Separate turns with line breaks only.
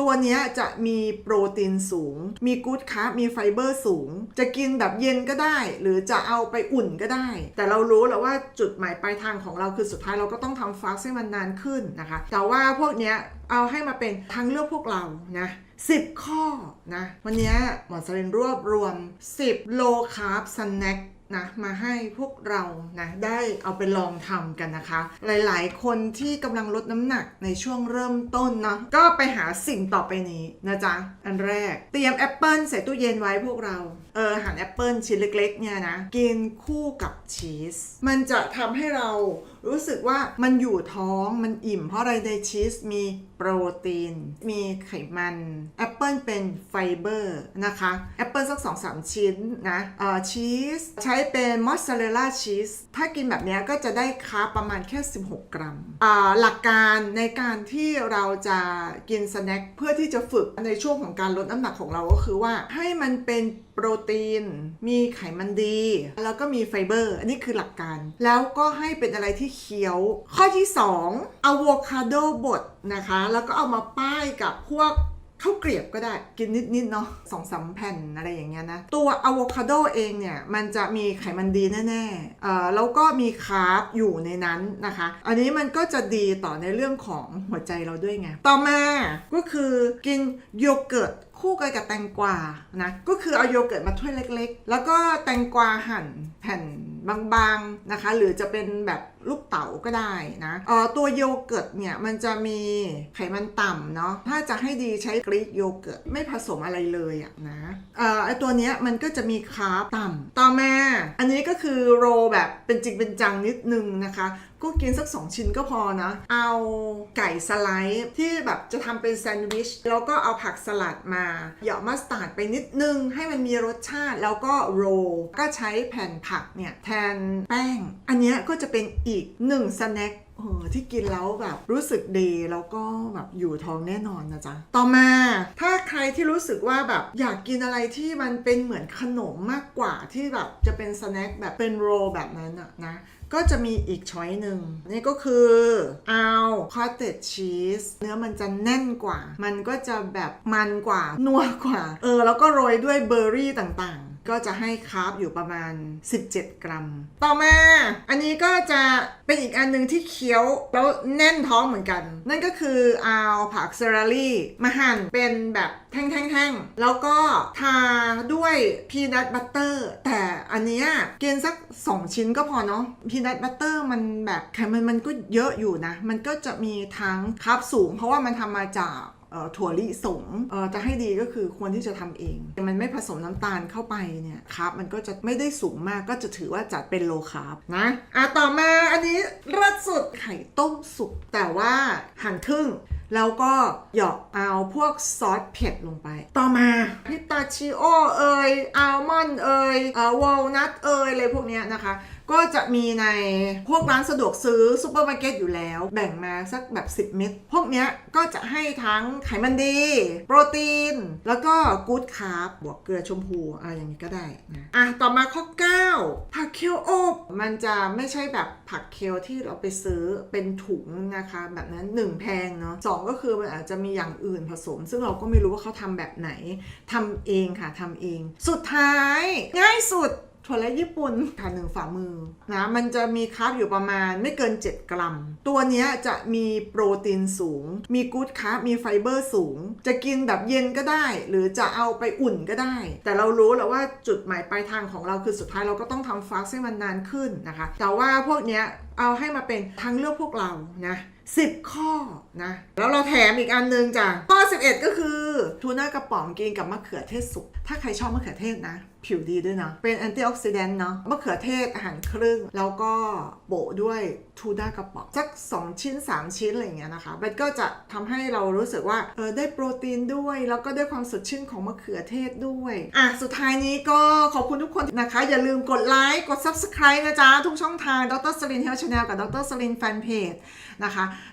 ตัวนี้จะมีโปรตีนสูง มีกู๊ดคาร์บมีไฟเบอร์สูง จะกินแบบเย็นก็ได้ หรือจะเอาไปอุ่นก็ได้ แต่เรารู้แล้วว่าจุดหมายปลายทางของเราคือสุดท้ายเราก็ต้องทำฟาสให้มันนานขึ้นนะคะ แต่ว่าพวกเนี้ยเอาให้มาเป็นทางเลือกพวกเรานะ10 ข้อนะ วันนี้หมอสลินรวบรวม 10 low carb snack นะมาให้พวกเรานะได้เอาไปลองทำกันนะคะ หลายๆ คนที่กำลังลดน้ำหนักในช่วงเริ่มต้นเนาะก็ไปหาสิ่งต่อไปนี้นะจ๊ะ อันแรกเตรียมแอปเปิลใส่ตู้เย็นไว้พวกเรา เออหั่นแอปเปิลชิ้นเล็กๆเนี่ยนะกินคู่กับชีส มันจะทำให้เรารู้สึกว่ามันอยู่ท้องมันอิ่ม เพราะอะไรในชีสมีโปรตีน มีไขมันแอปเปิลเป็นไฟเบอร์นะคะแอปเปิลสัก 2-3 ชิ้นนะเอ่อชีสใช้เป็นมอสซาเรลล่าชีสถ้ากินแบบนี้ก็จะได้คาร์บประมาณแค่ 16 กรัมอ่าหลักการในการที่เราจะกินสแน็คเพื่อที่จะฝึกในช่วงของการลดน้ำหนักของเราก็คือว่าให้มันเป็นโปรตีน มีไขมันดี แล้วก็มีไฟเบอร์ อันนี้คือหลักการ แล้วก็ให้เป็นอะไรที่เคี้ยว ข้อที่ 2อะโวคาโดบดนะคะ แล้วก็เอามาป้ายกับพวกข้าวเกลียบก็ได้กินนิด ๆ เนาะสองสามแผ่นอะไรอย่างเงี้ยนะ ตัวอะโวคาโดเองเนี่ย มันจะมีไขมันดีแน่ๆเอ่อแล้วก็มีคาร์บอยู่ในนั้นนะคะ อันนี้มันก็จะดีต่อในเรื่องของหัวใจเราด้วยไง ต่อมาก็คือกินโยเกิร์ตคู่กันกับแตงกวานะก็คือเอาโยเกิร์ตมาถ้วยเล็กๆ แล้วก็แตงกวาหั่นแผ่นบางๆนะคะ หรือจะเป็นแบบลูกเต๋าก็ได้นะเอ่อตัวโยเกิร์ตเนี่ยมันจะมีไขมันต่ำเนาะถ้าจะให้ดีใช้กรีกโยเกิร์ตไม่ผสมอะไรเลยอะนะเอ่อไอตัวเนี้ยมันก็จะมีคาร์บต่ำต่อมาอันนี้ก็คือโรลแบบเป็นจริงเป็นจังนิดนึงนะคะก็กินสัก 2 ชิ้นก็พอนะ เอาไก่สไลด์ที่แบบจะทำเป็นแซนด์วิชแล้วก็เอาผักสลัดมาเหยาะมัสตาร์ดไปนิดนึงให้มันมีรสชาติแล้วก็โรก็ใช้แผ่นผักเนี่ยแทนแป้ง อันนี้ก็จะเป็นอีกหนึ่งสแน็ค เออที่กินแล้วแบบรู้สึกดีแล้วก็แบบอยู่ท้องแน่นอนนะจ๊ะ ต่อมาถ้าใครที่รู้สึกว่าแบบอยากกินอะไรที่มันเป็นเหมือนขนมมากกว่าที่แบบจะเป็นสแน็คแบบเป็นโรลแบบนั้นอะนะก็จะมีอีกช้อยหนึ่งนี่ก็คือเอาคอตเตจชีสเนื้อมันจะแน่นกว่า มันก็จะแบบมันกว่า นัวกว่า เออ แล้วก็โรยด้วยเบอร์รี่ต่างๆ ก็จะให้คาร์บอยู่ประมาณ 17 กรัม ต่อมา อันนี้ก็จะเป็นอีกอันหนึ่งที่เคี้ยวแล้วแน่นท้องเหมือนกัน นั่นก็คือเอาผักเซรารี่มาหั่นเป็นแบบแท่งๆ แล้วก็ทาด้วยพีนัทบัตเตอร์แต่อันนี้กินสัก 2 ชิ้นก็พอเนาะพีนัทบัตเตอร์มันแบบไขมันมันก็เยอะอยู่นะ มันก็จะมีทั้งคาร์บสูง เพราะว่ามันทำมาจาก ถั่วลิสงจะให้ดีก็คือควรที่จะทำเอง มันไม่ผสมน้ำตาลเข้าไปเนี่ยคาร์บมันก็จะไม่ได้สูงมากก็จะถือว่าจัดเป็นโลคาร์บนะอะต่อมาอันนี้เลิศสุดไข่ต้มสุกแต่ว่าหั่นครึ่งแล้วก็หยาะเอาพวกซอสเผ็ดลงไป ต่อมาพิตาชิโอเอยอัลมอนด์เอยเอ่อวอลนัทเอยอะไรพวกเนี้ยนะคะ ก็จะมีในพวกร้านสะดวกซื้อซูเปอร์มาร์เก็ตอยู่แล้ว แบ่งมาสักแบบ 10 เม็ดพวกเนี้ยก็จะให้ทั้งไขมันดี โปรตีน แล้วก็กู๊ดคาร์บบวกเกลือชมพูอะไรอย่างนี้ก็ได้นะอะต่อมาข้อ 9 ผักเคลอบ มันจะไม่ใช่แบบผักเคลที่เราไปซื้อเป็นถุงนะคะ แบบนั้น 1 แพงเนาะสองก็คือมันอาจจะมีอย่างอื่นผสม ซึ่งเราก็ไม่รู้ว่าเขาทำแบบไหนทำเองค่ะทำเอง สุดท้ายง่ายสุด ถั่วและญี่ปุ่นค่ะหนึ่งฝ่ามือนะมันจะมีคาร์บอยู่ประมาณไม่เกิน 7 กรัม ตัวนี้จะมีโปรตีนสูง มีกู๊ดคาร์บมีไฟเบอร์สูง จะกินแบบเย็นก็ได้ หรือจะเอาไปอุ่นก็ได้ แต่เรารู้แล้วว่าจุดหมายปลายทางของเราคือสุดท้ายเราก็ต้องทำฟาสต์ให้มันนานขึ้นนะคะ แต่ว่าพวกนี้เอาให้มาเป็นทางเลือกพวกเรานะ10 ข้อนะ แล้วเราแถมอีกอันนึงจ้ะข้อ 11 ก็คือ ทูน่ากระป๋องกินกับมะเขือเทศสุก ถ้าใครชอบมะเขือเทศนะ ผิวดีด้วยเนาะเป็นแอนตี้ออกซิแดนต์เนาะมะเขือเทศอาหารครึ่ง แล้วก็โปะด้วยทูน่ากระป๋องสัก 2 ชิ้น 3 ชิ้นอะไรอย่างเงี้ยนะคะ มันก็จะทำให้เรารู้สึกว่าเออได้โปรตีนด้วย แล้วก็ได้ความสดชื่นของมะเขือเทศด้วยอะสุดท้ายนี้ก็ขอบคุณทุกคนนะคะ อย่าลืมกดไลค์กด Subscribe นะจ๊ะทุกช่องทางดรสลินเฮลชาแนลกับดรสลินแฟนเพจนะคะ